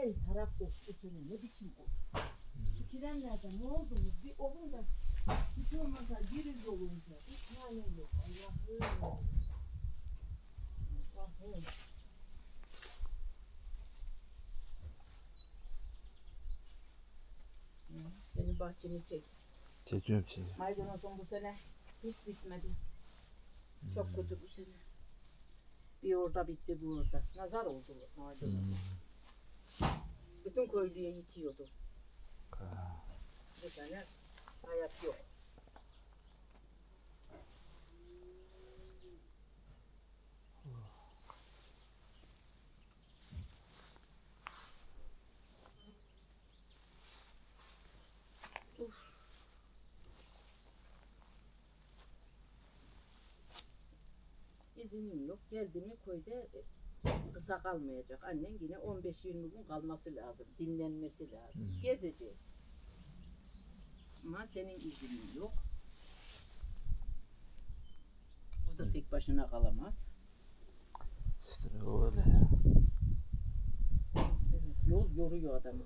Her taraf sene. Ne biçim koktu. Şu kirenlerde ne oldu mu? Bir olun da hiç olmazsa bir yıl olunca bir tane yok. Allah'ım. Allah'ım. Hı, Benim bahçemi çek. Çekiyorum çekiyorum. Maydanozum bu sene hiç bitmedi. Çok kötü bu sene. Bir orada bitti bu orada. Nazar oldu maydanoz. Hmm. Bütün köylüye yitiyordu. Ha. Bu sene hayat yok. Uf. İznim yok. Geldi mi köyde kısa kalmayacak. Annen yine 15-20 gün kalması lazım. Dinlenmesi lazım. Hmm. Gezecek. Ama senin iznin yok. O da tek başına kalamaz. İşte öyle. Evet, yol yoruyor adamı.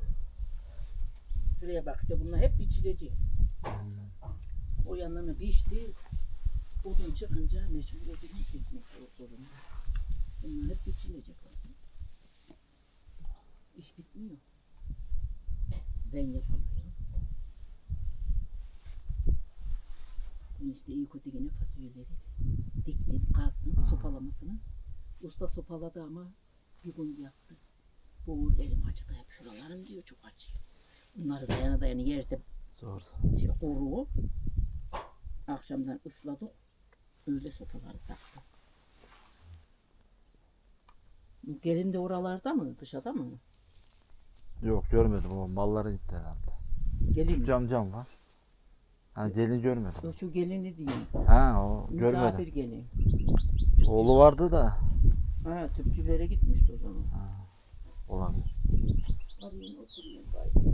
Şuraya bak işte bunlar hep biçilecek. O yanını biçti. Odun çıkınca meşhur odunu kesmek zorunda. Bunlar hep biçilecek. İş bitmiyor. Ben yapamıyorum. Ben işte iyi kötü yine fasulyeleri diktim, kazdım sopalamasını. Usta sopaladı ama bir gün yaktı. Boğul elim acıdı hep şuralarım diyor çok acıyor. Bunları dayana dayana yerde Zor. oruğu akşamdan ısladık. Öyle sopaları taktım. Gelin de oralarda mı? Dışarıda mı? Yok görmedim o malları gitti herhalde. Gelin mi? Cam cam var. Ha gelin görmedim. O şu gelini diyor. Ha o Misafir görmedim. gelin. Oğlu vardı da. Ha tüpçülere gitmişti o zaman. Ha, olabilir. Arayın oturuyor bari.